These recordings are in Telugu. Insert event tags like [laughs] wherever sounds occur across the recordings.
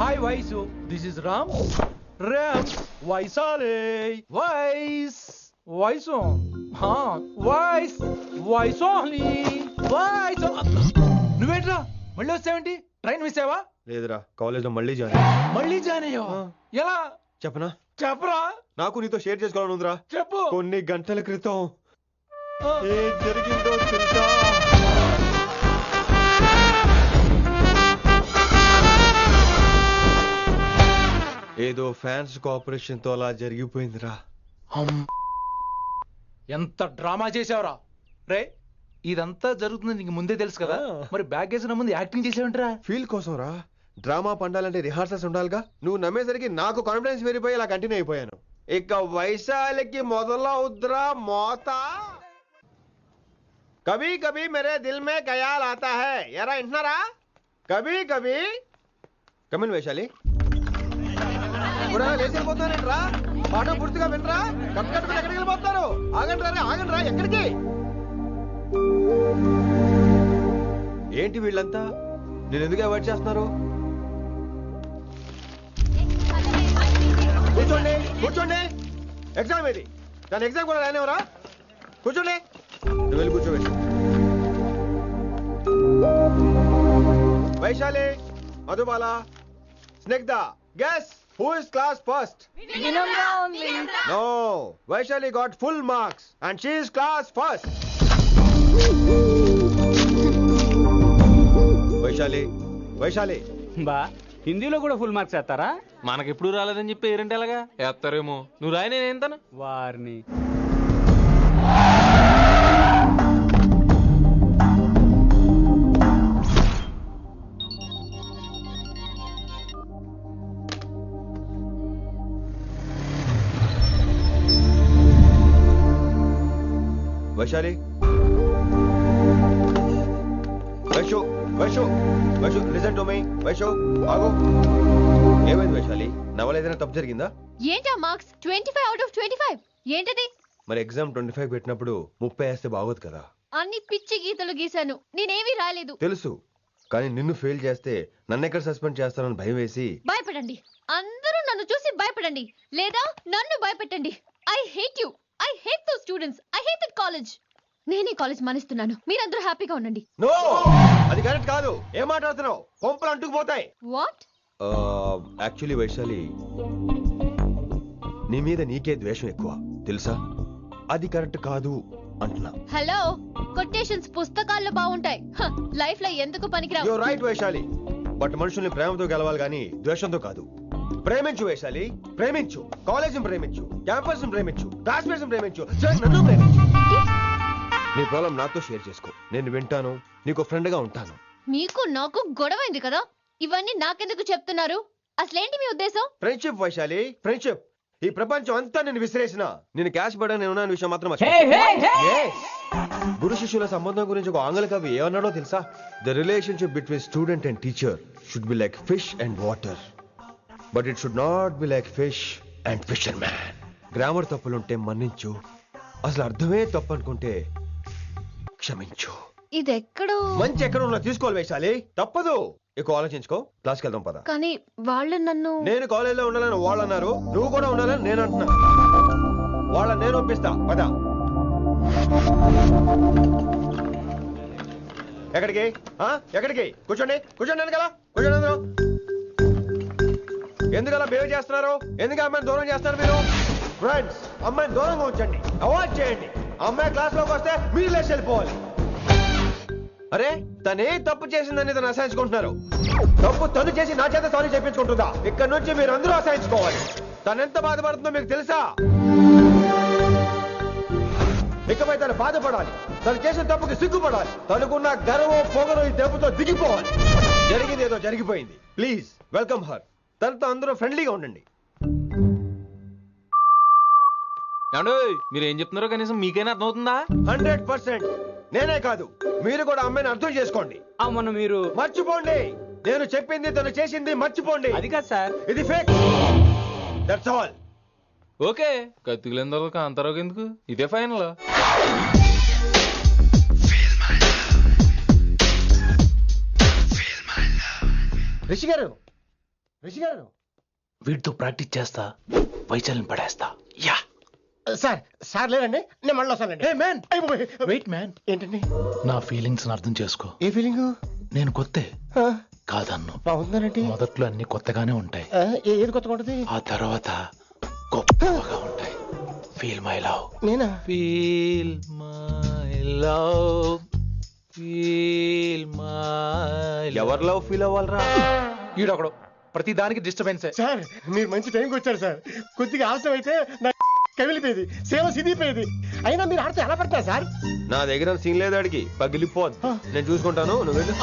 Hi Vaishu this is Ram Ram వైసాలే వైస్ వైసు హా వైస్ వైసోహ్లీ వైస్ నువ్వేంట్రా? మళ్ళీ వచ్చావేంటి? ట్రైన్ మిస్ అయ్యావా? లేదురా కాలేజ్లో మళ్ళీ జాయిన్. మళ్ళీ జాయిన్ అయ్యావా? ఎలా? చెప్పనా? చెప్పరా? నాకు నీతో షేర్ చేసుకోవాలని ఉందిరా. చెప్పు. కొన్ని గంటల క్రితం ఏం జరిగిందో తెలుసా? ఫ్యాన్స్ కోఆపరేషన్తో అలా జరిగిపోయిందిరా. ఎంత డ్రామా చేసావురా రే ఇదంతా జరుగుతుంది నీకు ముందే తెలుసు కదా. మరి బ్యాగ్ వేసిన ముందు యాక్టింగ్ చేసావంటరా? ఫీల్ కోసం రా డ్రామా పండాలంటే రిహార్సల్స్ ఉండాలిగా. నువ్వు నమ్మేసరికి నాకు కాన్ఫిడెన్స్ పెరిగిపోయి ఇలా కంటిన్యూ అయిపోయాను. ఇక వైశాలికి మొదలవుద్రా మోత. కభీ కభీ మేరే దిల్ మే ఖయాల్ ఆతా హై. ఎరా వింటున్నారా? కభీ కభీ. Come in Vaishali. ఇప్పుడు లేచి పాట పూర్తిగా వినరా? కట్ ఎక్కడికి వెళ్ళిపోతారు? ఆగండి రా ఆగండి రా ఎక్కడికి? ఏంటి వీళ్ళంతా? నేను ఎందుకు అవాయిడ్ చేస్తున్నారు? కూర్చోండి కూర్చోండి. ఎగ్జామ్ ఇది దాని ఎగ్జామ్ కూడా రానివరా కూర్చోండి. నువ్వు వెళ్ళి కూర్చోబెట్టి. Vaishali Madhubala Snigdha guess who is class first no Vaishali got full marks and she is class first Vaishali Vaishali బా హిందీలో కూడా ఫుల్ మార్క్స్ వేస్తారా? మనకెప్పుడు రాలేదని చెప్పి ఏరంటే ఎలాగా వేస్తారేమో. నువ్వు రాయి నేను ఏంతాను? వారిని. Vaishali Vaishu Vaishu Vaishu listen to me Vaishu ఆగు. ఏమైంది వైశాలి? నా వల్ల ఏదైనా తప్పు జరిగిందా? ఏంటా marks? Twenty five out of twenty five. ఏంటది? మరి ఎగ్జామ్ ట్వంటీ ఫైవ్ పెట్టినప్పుడు ముప్పై వేస్తే బాగోదు కదా. అన్ని పిచ్చి గీతలు గీశాను. నేనేమీ రాలేదు. తెలుసు. కానీ నిన్ను ఫెయిల్ చేస్తే నన్ను ఎక్కడ సస్పెండ్ చేస్తానని భయం వేసి భయపడండి. అందరూ నన్ను చూసి భయపడండి. లేదా నన్ను భయపెట్టండి. I hate you I hate those students I hate that college నేనే కాలేజ్ మానేస్తున్నాను. మీరందరూ హ్యాపీగా ఉండండి. నో! అది కరెక్ట్ కాదు. ఏం మాట్లాడుతున్నావు? కొంపలు అంటుకుపోతాయి. వాట్? యాక్చువల్లీ వైశాలి నీ మీద నీకే ద్వేషం ఎక్కువ. తెలుసా? అది కరెక్ట్ కాదు అంటున్నా. హలో కొటేషన్స్ పుస్తకాల్లో బాగుంటాయి. లైఫ్లో ఎందుకు పనికిరావు? You right Vaishali. బట్ మనుషుల్ని ప్రేమతో గెలవాలి కానీ ద్వేషంతో కాదు. ప్రేమించు వైశాలి. ప్రేమించు. కాలేజీని ప్రేమించు. క్యాంపస్ ప్రేమించు. క్లాస్మేట్స్ ప్రేమించు. నన్ను ప్రేమించు. నీ ప్రాబ్లం నాతో షేర్ చేసుకో. నేను వింటాను నీకు ఫ్రెండ్గా ఉంటాను. మీకు నాకు గొడవైంది కదా? ఇవన్నీ నాకెందుకు చెప్తున్నారు? అసలేంటి మీ ఉద్దేశం? ఫ్రెండ్షిప్ వైశాలి ఫ్రెండ్షిప్ ఈ ప్రపంచం అంతా నేను విసిరేసిన. నేను క్యాష్ పడా నేను ఉన్నాను విషయం మాత్రం. గురు శిష్యుల సంబంధం గురించి ఒక ఆంగ్ల కవి ఏమన్నాడో తెలుసా? The relationship between student and teacher should be like fish and water but it should not be like fish and fisherman grammar తప్పులుంటే మన్నించు. అసలు అర్థమే తప్పు అనుకుంటే క్షమించు. ఇది ఎక్కడో మంచి ఎక్కడ ఉన్నా తీసుకోవాలి వైశాలి తప్పదు. ఎక్కువ ఆలోచించుకో. క్లాస్కి వెళ్దాం పద. కానీ వాళ్ళు నన్ను నేను కాలేజీలో ఉండాలని వాళ్ళు అన్నారు. నువ్వు కూడా ఉండాలని నేను అంటున్నా. వాళ్ళ నేను ఒప్పిస్తా. పద. ఎక్కడికి? ఆ? ఎక్కడికి? కూర్చోండి. కూర్చోండి ఎందుకలా కూర్చోండి అందరూ. ఎందుకలా బిహేవ్ చేస్తున్నారు? ఎందుకు అమ్మాయిని దూరం చేస్తారు మీరు? ఫ్రెండ్స్ అమ్మాయిని దూరంగా ఉంచండి. అవాయిడ్ చేయండి. అమ్మాయి క్లాస్లోకి వస్తే మీరు లేచి వెళ్ళిపోవాలి. అరే తనే తప్పు చేసిందని తను అసహించుకుంటున్నారు. తప్పు తను చేసి నా చేత సారీ చెప్పించుకుంటుందా? ఇక్కడ నుంచి మీరు అందరూ అసహించుకోవాలి. తను ఎంత బాధపడుతుందో మీకు తెలుసా? ఇకపై తను బాధపడాలి. తను చేసిన తప్పుకి సిగ్గుపడాలి. తనకున్న గర్వం పొగరు ఈ దెబ్బతో దిగిపోవాలి. జరిగింది ఏదో జరిగిపోయింది. ప్లీజ్ వెల్కమ్ హర్ తనతో అందరూ ఫ్రెండ్లీగా ఉండండి. ఏమండో మీరు ఏం చెప్తున్నారో కనీసం మీకైనా అర్థమవుతుందా? Hundred percent. నేనే కాదు మీరు కూడా అమ్మాయిని అర్థం చేసుకోండి. ఆ, మొన్న మీరు మర్చిపోండి. నేను చెప్పింది తను చేసింది మర్చిపోండి. అది కాదు సార్. ఇది ఫేక్ దట్స్ ఆల్ ఓకే. తర్వాత కాంతారావు ఎందుకు? ఇదే ఫైనల్ రిషి గారు రిషి గారు. వీటితో ప్రాక్టీస్ చేస్తా వైశాల్యం పడేస్తా. యా. సార్ సార్ లేరండి. నేను మళ్ళీ వస్తానండి. ఏ మ్యాన్ అయ్ బాబోయ్. వెయిట్ మ్యాన్ ఏంటండి? నా ఫీలింగ్స్ అర్థం చేసుకో. ఏ ఫీలింగ్ నేను కొత్తే. కాదన్ను. బాగుందనండి. మొదట్లో అన్ని కొత్తగానే ఉంటాయి. ఏది కొత్తగా ఉంటుంది? ఆ తర్వాత గొప్పగా ఉంటాయి. ఫీల్ మై లవ్ నేనా? Feel my love feel my ఎవరి లవ్ ఫీల్ అవ్వాలరా? ఈడొకడు. ప్రతి దానికి డిస్టర్బెన్సే సార్ మీరు మంచి టైంకి వచ్చారు సార్. కొద్దిగా ఆలస్యం అయితే కమిలిపోయేది సేవ సిదిపోయేది అయినా మీరు ఆడితే ఎలా పడతారు సార్? నా దగ్గర సీన్ లేదు అడిగి పగిలిపోద్ది నేను చూసుకుంటాను. నువ్వు వెళ్ళు.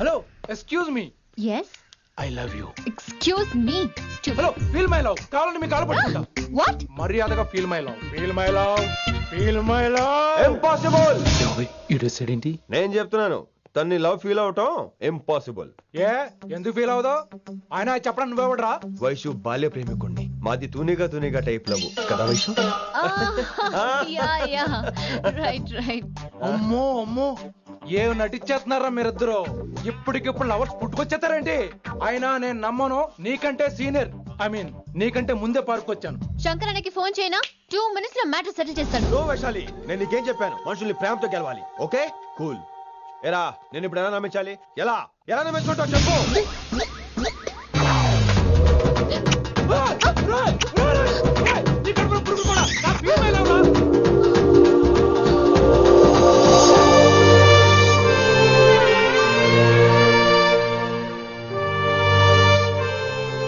Hello excuse me yes I love you excuse me hello feel my love కావాలంటే మీ కాలు పట్టుకుంటా. వాట్ మర్యాదగా feel my love feel my love feel my love impossible ఈడు ఏంటి? నేను చెప్తున్నాను. తన్ని లవ్ ఫీల్ అవటం ఇంపాసిబుల్. ఏ? ఎందుకు ఫీల్ అవుదో? ఆయన చెప్పడం నువ్వెవడరా? వైషు బాల్య ప్రేమికుణ్ణి. మాది తూనిగా తూనిగా టైప్ లవ్. కదా Vaishu? Yeah yeah. Right right అమ్మో అమ్మో. ఏ నటించేస్తున్నారా మీరిద్దరు? ఇప్పటికిప్పుడు లవర్స్ పుట్టుకొచ్చేస్తారేంటి? అయినా నేను నమ్మను. నీకంటే సీనియర్. ఐ మీన్ నీకంటే ముందే పార్కొచ్చాను శంకరన్నకి ఫోన్ చేయనా? టూ మినిట్స్లో మ్యాటర్ సెటిల్ చేస్తాను నో వైశాలి నేను నీకేం చెప్పాను? మనుషుల్ని ప్రేమతో గెలవాలి. ఓకే? కూల్. ఎరా నేను ఇప్పుడు ఎలా నమ్మించాలి? ఎలా? ఎలా నమ్మించుకుంటావు చెప్పు.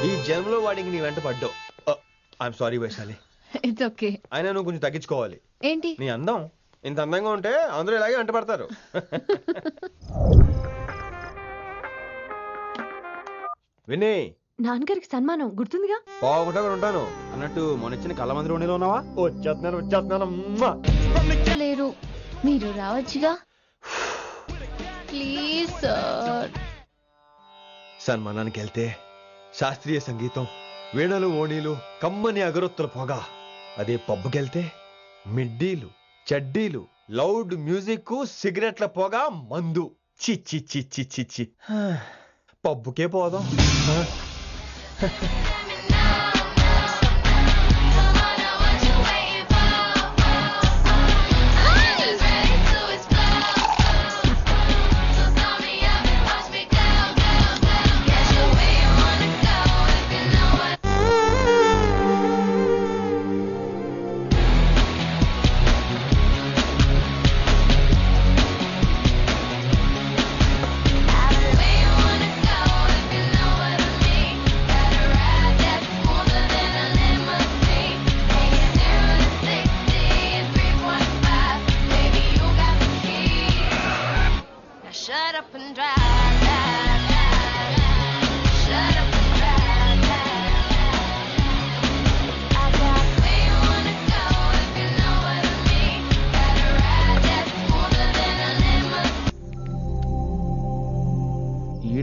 ఈ జన్మలో వాడికి నీ వెంట పడ్డావు. I'm sorry Vaishali. It's okay అయినా నువ్వు కొంచెం తగ్గించుకోవాలి. ఏంటి? నీ అందం ఇంత అందంగా ఉంటే అందరూ ఇలాగే వెంట పడతారు. విని నాన్నగారికి సన్మానం గుర్తుందిగా? బాగుంటా కూడా ఉంటాను. అన్నట్టు మొన్న ఇచ్చిన కళ్ళ మంది ఉండిలో ఉన్నావా? వచ్చేస్తున్నాను వచ్చేస్తున్నాను. లేరు. మీరు రావచ్చుగా? ప్లీజ్ సార్ సన్మానానికి వెళ్తే శాస్త్రీయ సంగీతం వీణలు ఓణీలు కమ్మని అగరొత్తుల పొగ అదే పబ్బుకెళ్తే మిడ్డీలు. చడ్డీలు లౌడ్ మ్యూజిక్ సిగరెట్ల పొగ మందు. చి చి చి చి చి చి పబ్బుకే పోదాం. [laughs]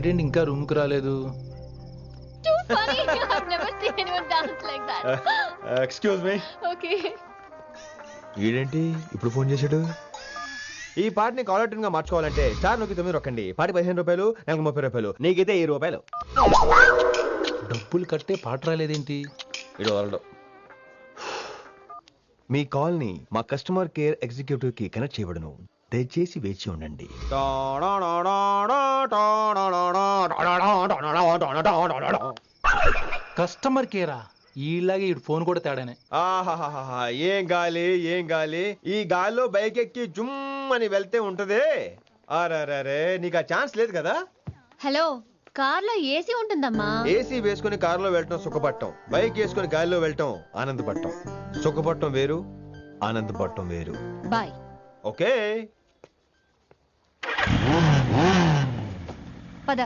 ఈడేంటి ఇంకా రూమ్కి రాలేదు? Too funny. [laughs] I've never seen anyone dance like that. Excuse me Okay. ఈడేంటి ఇప్పుడు ఫోన్ చేశాడు? ఈ పాటని కాలర్ ట్యూన్గా మార్చుకోవాలంటే స్టార్ నొక్కి తొమ్మిది రొక్కండి. పాటి పదిహేను రూపాయలు నెలకు ముప్పై రూపాయలు. నీకైతే ఈ రూపాయలు. డబ్బులు కట్టే పాట రాలేదేంటి? ఇడు వదలడు. మీ కాల్ని మా కస్టమర్ కేర్ ఎగ్జిక్యూటివ్కి కనెక్ట్ చేయబడును. దయచేసి వేచి ఉండండి. కస్టమర్ కేరా ఈలాగే ఇటు ఫోన్ కూడా తేడానే. ఆహాహాహా ఏం గాలి ఏం గాలి? ఈ గాలిలో బైక్ ఎక్కి జుమ్ అని వెళ్తే ఉంటదే? అరే నీకు ఆ ఛాన్స్ లేదు కదా? హలో కార్లో ఏసీ ఉంటుందమ్మా. ఏసీ వేసుకుని కారులో వెళ్ళటం సుఖపట్టం. బైక్ వేసుకుని గాలిలో వెళ్ళటం ఆనందపడటం సుఖపట్టం వేరు ఆనందపడటం వేరు. బాయ్. ఓకే. పద.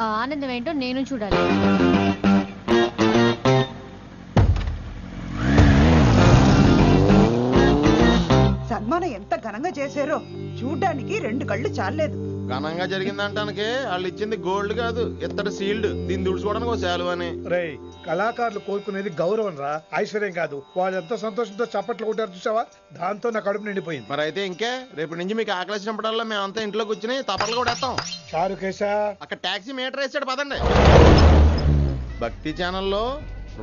ఆ ఆనందం ఏంటో నేను చూడాలి. సన్మానం ఎంత ఘనంగా చేశారో చూడ్డానికి రెండు కళ్ళు చాలలేదు. ఘనంగా జరిగిందంటానికి వాళ్ళు ఇచ్చింది గోల్డ్ కాదు ఇత్తడి సీల్డ్ దీన్ని దుడుచుకోవడానికి ఒక శాలువ అని. రేయ్ కళాకారులు కోరుకునేది గౌరవం రా ఐశ్వర్యం కాదు. వాళ్ళు ఎంతో సంతోషంతో చప్పట్లు కొట్టారు చూసావా? దాంతో నా కడుపు నిండిపోయింది. మరి అయితే ఇంకే రేపటి నుంచి మీకు ఆకలిసినప్పుడల్లా మేమంతా ఇంట్లో కూర్చుని తపలు కూడా వేస్తాం. చారు కేశా. అక్కడ ట్యాక్సీ మీటర్ వేసాడు పదండి. భక్తి ఛానల్లో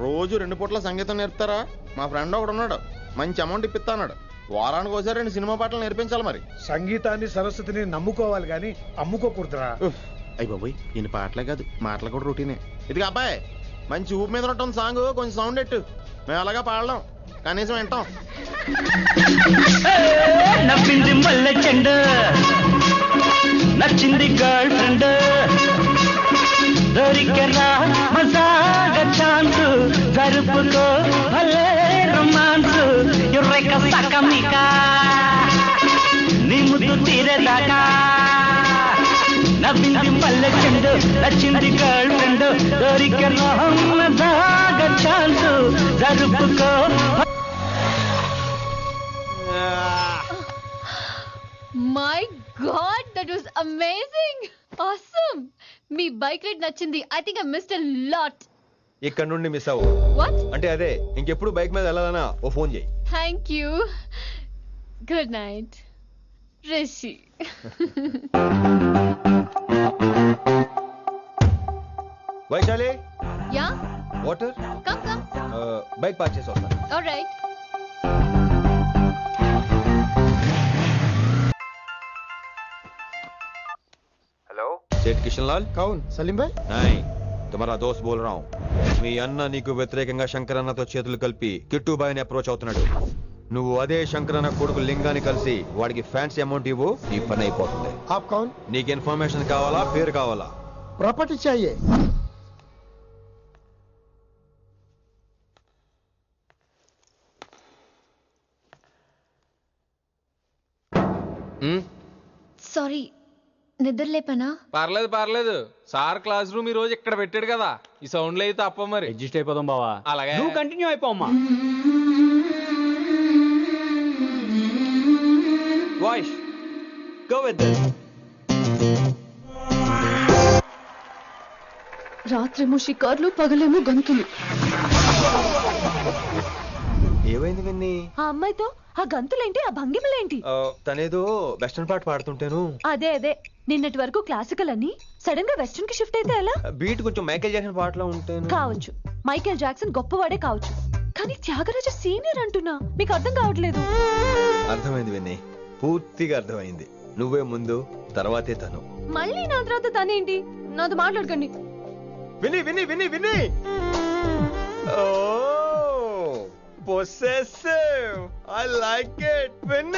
రోజు రెండు పూట్ల సంగీతం నేర్పుతారా? మా ఫ్రెండ్ ఒకడు ఉన్నాడు మంచి అమౌంట్ ఇప్పిస్తా అన్నాడు. వారానికి ఒకసారి రెండు సినిమా పాటలు నేర్పించాలి మరి. సంగీతాన్ని సరస్వతిని నమ్ముకోవాలి గాని అమ్ముకోకూడదురా. ఉఫ్, అయ్ బాబోయ్ ఈయన పాటలే కాదు మాటలు కూడా రొటీనే ఇది అబ్బాయి మంచి ఊపు మీద ఉంటుంది సాంగ్ కొంచెం సౌండ్ ఎట్టు. మేము అలాగా పాడలేం కనీసం వింటాం. నవ్వింది మల్లె చెండు నచ్చింది గర్ల్ ఫ్రెండ్ నవ్వింది మల్లె చెండు నచ్చింది గర్ల్ ఫ్రెండ్. దొరికరా మజాగ chance జరుపుకో. My god that was amazing awesome me bike ride నచ్చింది. I think I missed a lot ఇక్కడ నుండి మిస్ అవ్వు. వాట్ అంటే అదే ఇంకెప్పుడు బైక్ మీద వెళ్ళాలన్నా ఓ ఫోన్ చేయి. Thank you good night Rishi Vaishali? Yeah? Water? Come come. Bike park చేసి వస్తాను ఆల్రైట్ సేठ కిషన్ లాల్? కౌన్. సలీం భాయ్? నాయ్ తుమారా దోస్త్ బోల్ రావు. మీ అన్న నీకు వ్యతిరేకంగా శంకరన్నతో చేతులు కలిపి కిట్టుబాయిని అప్రోచ్ అవుతున్నాడు. నువ్వు అదే శంకరన్న కొడుకు లింగాన్ని కలిసి వాడికి ఫ్యాన్సీ అమౌంట్ ఇవ్వు నీ పని అయిపోతుంది आप कौन నీకు ఇన్ఫర్మేషన్ కావాలా పేరు కావాలా प्रॉपर्टी चाहिए ఉమ్, సారీ నిద్ర లేపనా పర్లేదు పర్లేదు సార్ క్లాస్ రూమ్ ఈ రోజు ఇక్కడ పెట్టాడు కదా ఈ సౌండ్లు అయితే తప్ప మరి అడ్జస్ట్ అయిపోదాం బావా అలాగే. నువ్వు కంటిన్యూ అయిపోమ్మా గో విత్ రాత్రేమో షికార్లు పగలేమో గంతులు. ఏమైంది విన్ని? ఆ అమ్మాయితో ఆ గంతులేంటి ఆ భంగిమలేంటి? తనేదో వెస్టర్న్ పాట పాడుతుంటేను. అదే అదే. నిన్నటి వరకు క్లాసికల్ అని సడన్గా వెస్టర్న్కి షిఫ్ట్ అయితే ఎలా? బీట్ కొంచెం మైకేల్ జాక్సన్ పాటలో ఉంటేను. కావచ్చు. మైకేల్ జాక్సన్ గొప్పవాడే కావచ్చు. కానీ త్యాగరాజ సీనియర్ అంటున్నా. మీకు అర్థం కావట్లేదు. అర్థమైంది విన్ని. పూర్తిగా అర్థమైంది. నువ్వే ముందు తర్వాతే తను. మళ్ళీ నా తర్వాత తనేంటి? నాతో మాట్లాడకండి. విని విని విని విని. Oh possessive I like it విని.